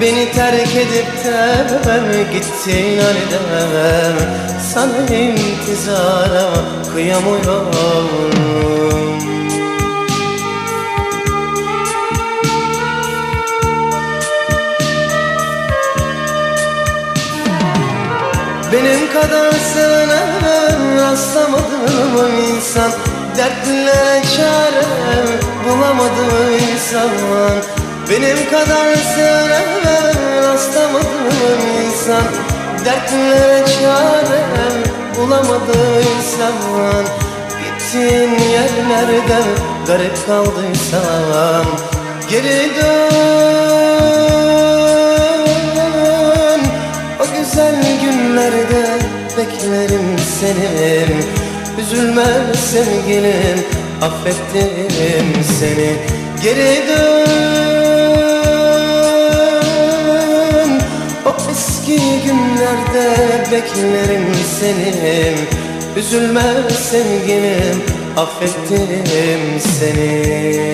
Beni terk edip de gittin halde Sana intizara kıyamıyorum. Benim kadar sevene rastlamadım insan Dertlere çare bulamadıysan Benim kadar sevene rastlamadım insan. Dertlere çare bulamadıysan Gittiğin yerlerde garip kaldıysan Geri dön. O güzel günlerde beklerim seni. Üzülme sevgilim affettim seni. Geri dön eski günlerde beklerim seni. Üzülme sevgilim affettim seni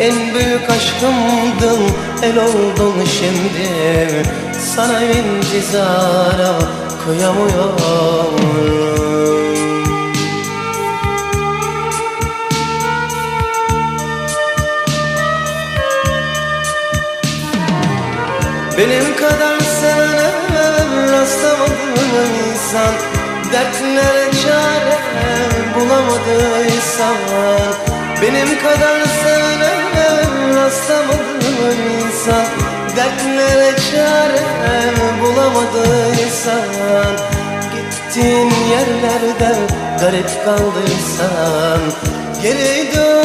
en büyük aşkımdın el oldun şimdi. Sana intizara kıyamıyorum. Benim kadar sevene rastlamadım insan. Dertlere çare bulamadıysan Benim kadar sevene rastlamadım insan? Dertlere çare bulamadıysan Gittiğin yerlerde garip kaldıysan Geri dön.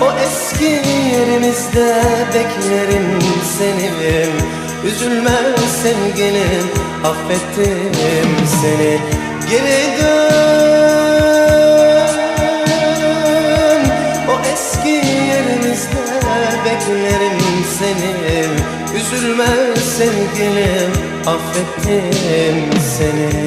O eski yerimizde beklerim seni. Üzülme sevgilim affettim seni. Geri dön seni Üzülme sevgilim affettim seni